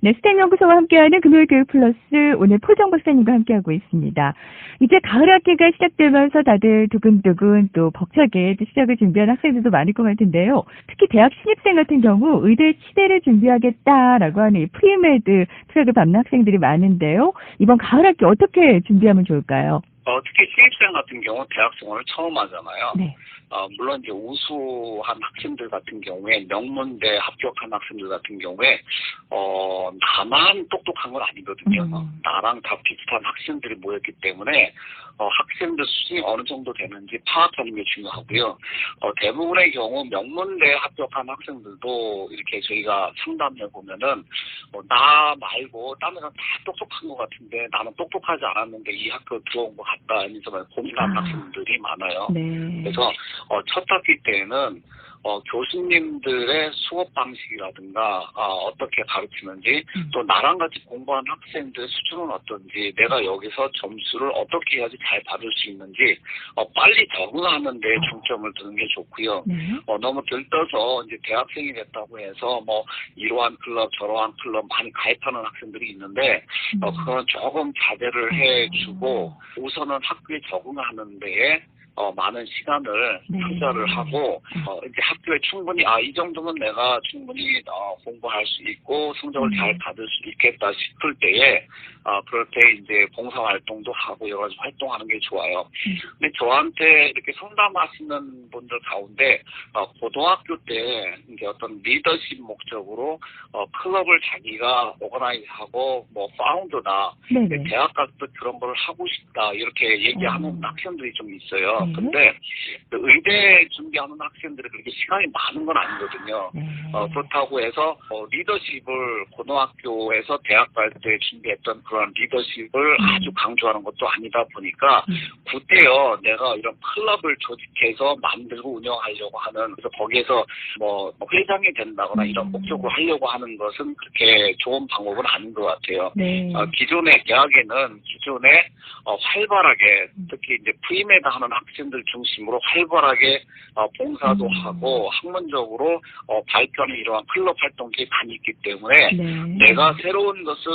네, 스템연구소와 함께하는 금요일 교육 플러스 오늘 포정 박사님과 함께하고 있습니다. 이제 가을 학기가 시작되면서 다들 두근두근 또 벅차게 또 시작을 준비하는 학생들도 많을 것 같은데요. 특히 대학 신입생 같은 경우 의대 치대를 준비하겠다라고 하는 이 프리메드 트랙을 밟는 학생들이 많은데요. 이번 가을 학기 어떻게 준비하면 좋을까요? 어, 특히 신입생 같은 경우 대학 생활을 처음 하잖아요. 네. 어, 물론 이제 우수한 학생들 같은 경우에 명문대 합격한 학생들 같은 경우에 어, 나만 똑똑한 건 아니거든요. 음. 나랑 다 비슷한 학생들이 모였기 때문에 어, 학생들 수준이 어느 정도 되는지 파악하는 게 중요하고요. 어, 대부분의 경우 명문대 합격한 학생들도 이렇게 저희가 상담해 보면은 어, 나 말고 다른 사람 다 똑똑한 것 같은데 나는 똑똑하지 않았는데 이 학교 들어온 것 같다 이러면서 고민하는 아. 학생들이 많아요. 네. 그래서 어, 첫 학기 때는 어, 교수님들의 수업 방식이라든가 어, 떻게 가르치는지 음. 또 나랑 같이 공부하는 학생들의 수준은 어떤지 내가 여기서 점수를 어떻게 해야지 잘 받을 수 있는지 어, 빨리 적응하는 데 중점을 두는 게 좋고요. 네. 어, 너무 들떠서 이제 대학생이 됐다고 해서 뭐 이러한 클럽 저러한 클럽 많이 가입하는 학생들이 있는데 어, 그건 조금 자제를 해주고 우선은 학교에 적응하는 데에 어, 많은 시간을 네. 투자를 하고 어, 이제 학교에 충분히 아 이 정도면 내가 충분히 어, 공부할 수 있고 성적을 음. 잘 받을 수 있겠다 싶을 때에 어, 그럴 때 이제 봉사 활동도 하고 여러 가지 활동하는 게 좋아요. 음. 근데 저한테 이렇게 상담하시는 분들 가운데 어, 고등학교 때 이제 어떤 리더십 목적으로 어, 클럽을 자기가 오거나이즈하고 뭐 파운드나. 대학 가서 그런 걸 하고 싶다 이렇게 얘기하는 음. 학생들이 좀 있어요. 네. 근데 그 의대 준비하는 학생들이 그렇게 시간이 많은 건 아니거든요. 네. 어, 그렇다고 해서 어, 리더십을 고등학교에서 대학 갈 때 준비했던 그런 리더십을 음. 아주 강조하는 것도 아니다 보니까 음. 그때요 내가 이런 클럽을 조직해서 만들고 운영하려고 하는 그래서 거기에서 뭐 회장이 된다거나 이런 음. 목적으로 하려고 하는 것은 그렇게 좋은 방법은 아닌 것 같아요. 네. 어, 기존의 대학에는 기존에 어, 활발하게 음. 특히 이제 프리메드 하는 학생들 중심으로 활발하게 어, 봉사도 음. 하고 학문적으로 어, 발표하는 이러한 클럽 활동들이 많이 있기 때문에 네. 내가 새로운 것을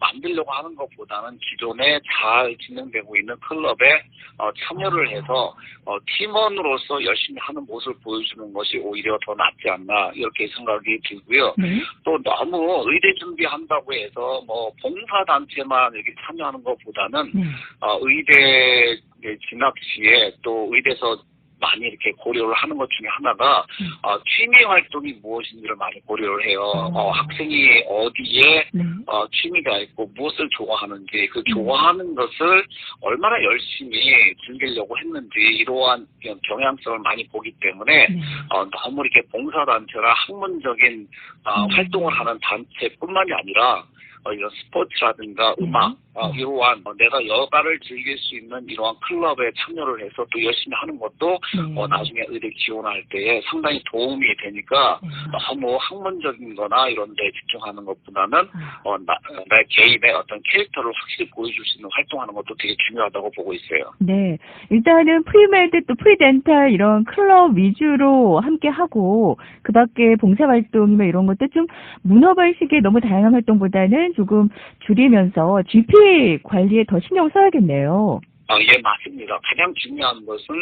만들려고 하는 것보다는 기존에 잘 진행되고 있는 클럽에 어, 참여를 해서 어, 팀원으로서 열심히 하는 모습을 보여주는 것이 오히려 더 낫지 않나 이렇게 생각이 들고요. 네. 또 너무 의대 준비한다고 해서 뭐 봉사단체만 이렇게 참여하는 것보다는 네. 어, 의대 진학 시에 또 의대에서 많이 이렇게 고려를 하는 것 중에 하나가 음. 어, 취미 활동이 무엇인지를 많이 고려를 해요. 어, 학생이 어디에 네. 어, 취미가 있고 무엇을 좋아하는지 그 음. 좋아하는 것을 얼마나 열심히 즐기려고 했는지 이러한 경향성을 많이 보기 때문에 네. 어, 너무 이렇게 봉사단체나 학문적인 어, 음. 활동을 하는 단체뿐만이 아니라 어, 이런 스포츠라든가 네. 음악 어, 음. 이러한 어, 내가 여가를 즐길 수 있는 이러한 클럽에 참여를 해서 또 열심히 하는 것도 네. 어, 나중에 의대 지원할 때에 상당히 도움이 되니까 네. 너무 학문적인 거나 이런 데 집중하는 것보다는 아. 어, 나, 어, 내 개인의 어떤 캐릭터를 확실히 보여줄 수 있는 활동하는 것도 되게 중요하다고 보고 있어요. 네. 일단은 프리메드 또 프리덴탈 이런 클럽 위주로 함께 하고 그 밖에 봉사활동이나 이런 것도 좀 문어발식의 너무 다양한 활동보다는 조금 줄이면서 GP 관리에 더 신경 써야겠네요. 아, 예, 맞습니다. 가장 중요한 것은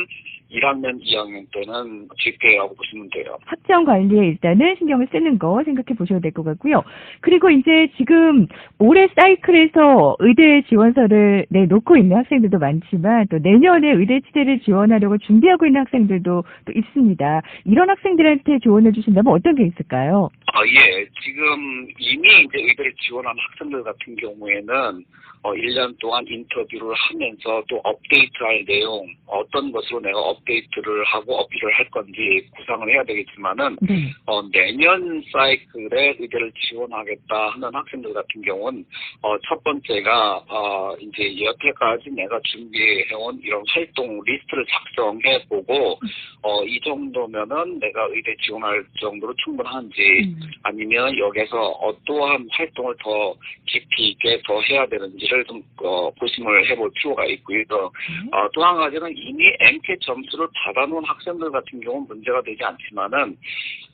1학년, 2학년 때는 GPA라고 보시면 돼요. 학점 관리에 일단은 신경을 쓰는 거 생각해 보셔도 될것 같고요. 그리고 이제 지금 올해 사이클에서 의대 지원서를 내놓고 있는 학생들도 많지만 또 내년에 의대 치대를 지원하려고 준비하고 있는 학생들도 또 있습니다. 이런 학생들한테 조언해 주신다면 어떤 게 있을까요? 아, 예. 지금 이미 이제 의대를 지원한 학생들 같은 경우에는 어, 1년 동안 인터뷰를 하면서 또 업데이트할 내용, 어떤 것으로 내가 업데이트를 하고 어필을 할 건지 구상을 해야 되겠지만은, 네. 어, 내년 사이클에 의대를 지원하겠다 하는 학생들 같은 경우는, 어, 첫 번째가, 어, 이제 여태까지 내가 준비해온 이런 활동 리스트를 작성해보고, 어, 이 정도면은 내가 의대 지원할 정도로 충분한지, 음. 아니면 여기서 어떠한 활동을 더 깊이 있게 더 해야 되는지를 좀 어, 고심을 해볼 필요가 있고요. 있고요. 어, 또 한 가지는 이미 MCAT 점수를 받아놓은 학생들 같은 경우는 문제가 되지 않지만은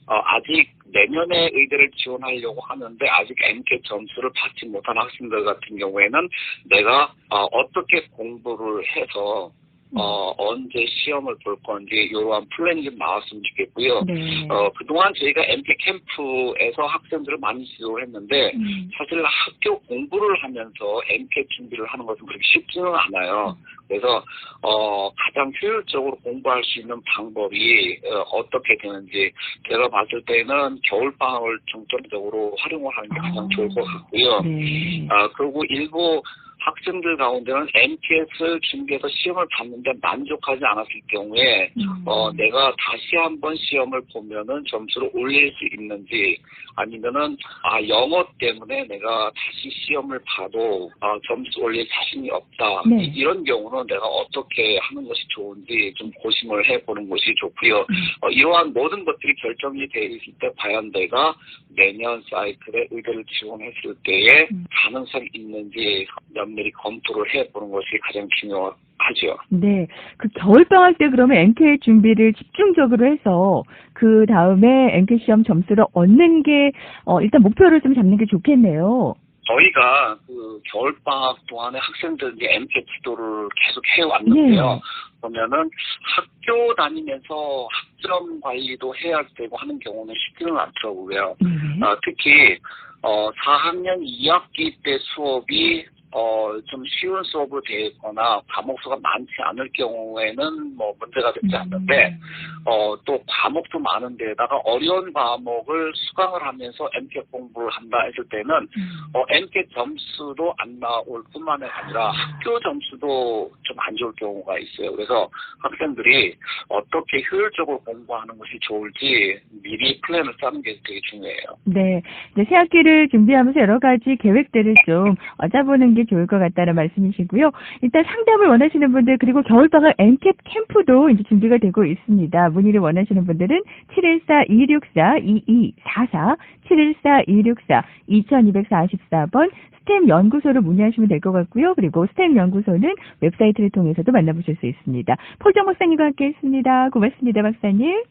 어, 아직 내년에 의대를 지원하려고 하는데 아직 MCAT 점수를 받지 못한 학생들 같은 경우에는 내가 어, 떻게 공부를 해서 어, 언제 시험을 볼 건지 이러한 플랜이 좀 나왔으면 좋겠고요. 네. 어, 그동안 저희가 MCAT 캠프에서 학생들을 많이 지도를 했는데 음. 사실 학교 공부를 하면서 MCAT 준비를 하는 것은 그렇게 쉽지는 않아요. 그래서 어, 가장 효율적으로 공부할 수 있는 방법이 어, 떻게 되는지 제가 봤을 때는 겨울 방학을 중점적으로 활용을 하는 게 가장 아. 좋을 것 같고요. 네. 아, 그리고 일부 학생들 가운데는 MTS를 준비해서 시험을 봤는데 만족하지 않았을 경우에 음. 어, 내가 다시 한번 시험을 보면은 점수를 올릴 수 있는지 아니면은 아 영어 때문에 내가 다시 시험을 봐도 아, 점수 올릴 자신이 없다 네. 이- 이런 경우는 내가 어떻게 하는 것이 좋은지 좀 고심을 해보는 것이 좋고요 음. 어, 이러한 모든 것들이 결정이 되어 있을 때 과연 내가 내년 사이클에 의대를 지원했을 때에 음. 가능성이 있는지 면밀히 검토를 해보는 것이 가장 중요하죠. 네. 그 겨울방학 때 그러면 엔케 준비를 집중적으로 해서 그 다음에 엔케 시험 점수를 얻는 게, 어, 일단 목표를 좀 잡는 게 좋겠네요. 저희가 그 겨울방학 동안에 학생들 이제 MCAT 지도를 계속 해왔는데요. 네. 보면은 학교 다니면서 학점 관리도 해야 되고 하는 경우는 쉽지는 않더라고요. 네. 어, 특히 어, 4학년 2학기 때 수업이 어, 좀 쉬운 수업으로 되어 있거나 과목 수가 많지 않을 경우에는 뭐 문제가 되지 않는데 어, 또 과목도 많은데다가 어려운 과목을 수강을 하면서 MCAT 공부를 한다 했을 때는 음. 어, MCAT 점수도 안 나올 뿐만 아니라 학교 점수도 좀 안 좋을 경우가 있어요. 그래서 학생들이 어떻게 효율적으로 공부하는 것이 좋을지 미리 플랜을 짜는 게 되게 중요해요. 네. 이제 새 학기를 준비하면서 여러 가지 계획들을 좀 어, 짜보는 게 좋을 것 같다는 말씀이시고요. 일단 상담을 원하시는 분들 그리고 겨울방학 엔캡 캠프도 이제 준비가 되고 있습니다. 문의를 원하시는 분들은 714-264-2244, 714-264-2244번 스템 연구소를 문의하시면 될 것 같고요. 그리고 스템 연구소는 웹사이트를 통해서도 만나보실 수 있습니다. 폴정 박사님과 함께 했습니다. 고맙습니다, 박사님.